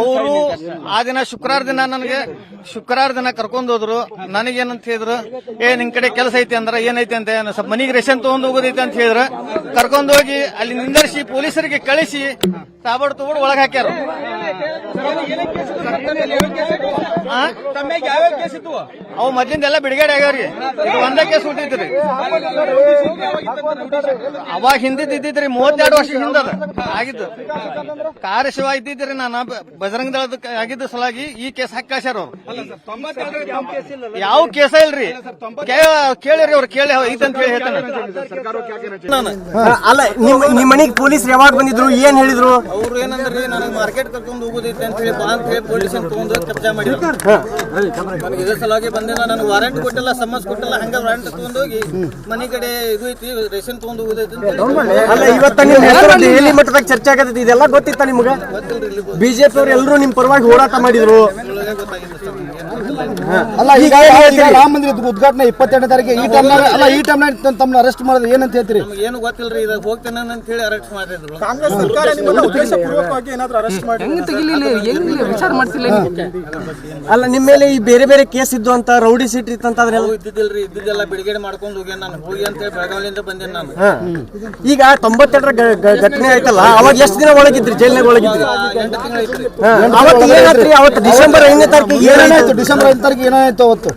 ಅವರು ಆ ದಿನ ಶುಕ್ರವಾರ ದಿನ ನನಗೆ ಶುಕ್ರವಾರ ದಿನ ಕರ್ಕೊಂಡ್ ಹೋದ್ರು. ನನಗೇನಂತ ಹೇಳಿದ್ರು ಏ ನಿನ್ ಕಡೆ ಕೆಲಸ ಐತಿ ಅಂದ್ರ ಏನೈತಿ ಅಂತ ಏನ್ ಸ್ವಲ್ಪ ಮನಿಗೆ ರೇಷನ್ ತಗೊಂಡ್ ಹೋಗೋದೈತಿ ಅಂತ ಹೇಳಿದ್ರು. ಕರ್ಕೊಂಡ್ ಹೋಗಿ ಅಲ್ಲಿ ನಿಂದರ್ಸಿ ಪೊಲೀಸರಿಗೆ ಕಳಿಸಿ ತಾಬಡ್ ತಗೊಂಡು ಒಳಗೆ ಹಾಕ್ಯಾರ. ಅವು ಮೊದ್ಲಿಂದ ಎಲ್ಲ ಬಿಡುಗಡೆ ಆಗ್ಯಾವ್ರಿ. ಇದು ಒಂದೇ ಕೇಸ್ ಹುಟ್ಟಿದ್ರಿ ಅವಾಗ ಹಿಂದಿದ್ ಇದ್ದಿದ್ರಿ ಮೂವತ್ತೆರಡು ವರ್ಷ ಹಿಂದದ ಆಗಿದ್ದು. ಕಾರ್ಯ ಶಿವ ಇದ್ದಿದ್ರಿ ನಾನು ಬಜರಂಗ ದಳದ ಆಗಿದ್ದ ಸಲಾಗಿ ಈ ಕೇಸ್ ಹಾಕಿ ಕಳ್ಸ್ಯಾರ ಅವ್ರು. ಯಾವ ಕೇಸ ಇಲ್ರಿ. ಕೇಳಿರಿ ಅವ್ರು ಕೇಳಿ ಐತಂತ ಹೇಳಿ ಹೇಳ್ತಾನೆ ಅಲ್ಲ ನಿಮ್ ಮನಿಗೆ ಮನೆಗೆ ಪೊಲೀಸ್ ಯಾವಾಗ ಬಂದಿದ್ರು ಏನ್ ಹೇಳಿದ್ರು? ಅವ್ರು ಏನಂದ್ರಿ ನನಗೆ ಮಾರ್ಕೆಟ್ ಕರ್ಕೊಂಡು ಹೋಗೋದೈತೆ ಅಂತ ಹೇಳಿ ಬಾ ಅಂತ ಹೇಳಿ ಪೊಲೀಸ್ ತಗೊಂಡು ಕಬ್ಜಾ ಮಾಡಿ ನನಗೆ ಇದ್ರ ಸಲುವಾಗಿ ಬಂದಿಲ್ಲ ನನಗೆ ವಾರಂಟ್ ಕೊಟ್ಟಿಲ್ಲ ಸಮನ್ಸ್ ಕೊಟ್ಟಲ್ಲ ಹಂಗ ವಾರಂಟ್ ತಗೊಂಡೋಗಿ ಮನೆ ಕಡೆ ಇದು ಐತಿ ರೇಷನ್ ತಗೊಂಡು ಹೋಗೋದೈತಿ ಅಲ್ಲ ಇವತ್ತ ನಿಮ್ ಹೆಸರು ದೆಹಲಿ ಮಟ್ಟದಾಗ ಚರ್ಚೆ ಆಗತೈತಿ ಇದೆಲ್ಲ ಗೊತ್ತಿತ್ತ ನಿಮ್ಗೆ? ಬಿಜೆಪಿ ಅವ್ರು ಎಲ್ಲರೂ ನಿಮ್ ಪರವಾಗಿ ಹೋರಾಟ ಮಾಡಿದ್ರು ಒಳಗೆ ಗೊತ್ತಾಗಿಲ್ಲ ಸರ್ ನಮ್ಗೆ ಏನು ಗೊತ್ತಿಲ್ಲ. ಅಲ್ಲ ಈಗ ರಾಮ ಮಂದಿರದ ಉದ್ಘಾಟನೆ ಇಪ್ಪತ್ತೆರಡನೇ ತಾರೀಕು ಈ ಟೈಮ್ ಅಲ್ಲ ಈ ಟೈಮ್ ತಮ್ಮನ್ನ ಅರೆಸ್ಟ್ ಮಾಡೋದು ಏನಂತ ಹೇಳ್ತೀರಿ? ನಮ್ಗೆ ಏನು ಗೊತ್ತಿಲ್ರಿ ಇದಾಗ ಹೋಗ್ತೇನೆ ಅಂತ ಹೇಳಿ ಅರೆಸ್ಟ್ ಮಾಡಿದ್ರು ಕಾಂಗ್ರೆಸ್ ಸರ್ಕಾರ ನಿಮ್ಮನ್ನ ಉದ್ದೇಶಪೂರ್ವಕವಾಗಿ ಏನಾದ್ರು ಅರೆಸ್ಟ್ ಮಾಡಿ ಅಲ್ಲ ನಿಮ್ಮ ಮೇಲೆ ಈ ಬೇರೆ ಬೇರೆ ಕೇಸ್ ಇದ್ದು ಅಂತ ರೌಡಿ ಸೀಟ್ ಇತ್ತು ಅಂತ ಅವು ಇದ್ದಿದ್ದಿಲ್ರಿ ಇದ್ದಿದ್ದೆಲ್ಲ ಬಿಡುಗಡೆ ಮಾಡ್ಕೊಂಡು ಹೋಗ್ಯಾನ ನಾನು. ಹೋಗಿ ಅಂತ ಹೇಳಿ ಬೆಳಗಾವಿಯಿಂದ ಬಂದೇನೆ ನಾನು. ಈಗ ತೊಂಬತ್ತೆರಡರ ಘಟನೆ ಆಯ್ತಲ್ಲ ಅವಾಗ ಎಷ್ಟು ದಿನ ಒಳಗಿದ್ರಿ? ಜೈಲ್ನಾಗ ಒಳಗಿದ್ರಿ? ಅವತ್ತು ಏನಾಯ್ತ್ರಿ ಅವತ್ತು ಡಿಸೆಂಬರ್ ಐದನೇ ತಾರೀಕು ಏನಾಯ್ತು? ಡಿಸೆಂಬರ್ ಐದು ತಾರೀಕು ಏನಾಯ್ತು ಅವತ್ತು?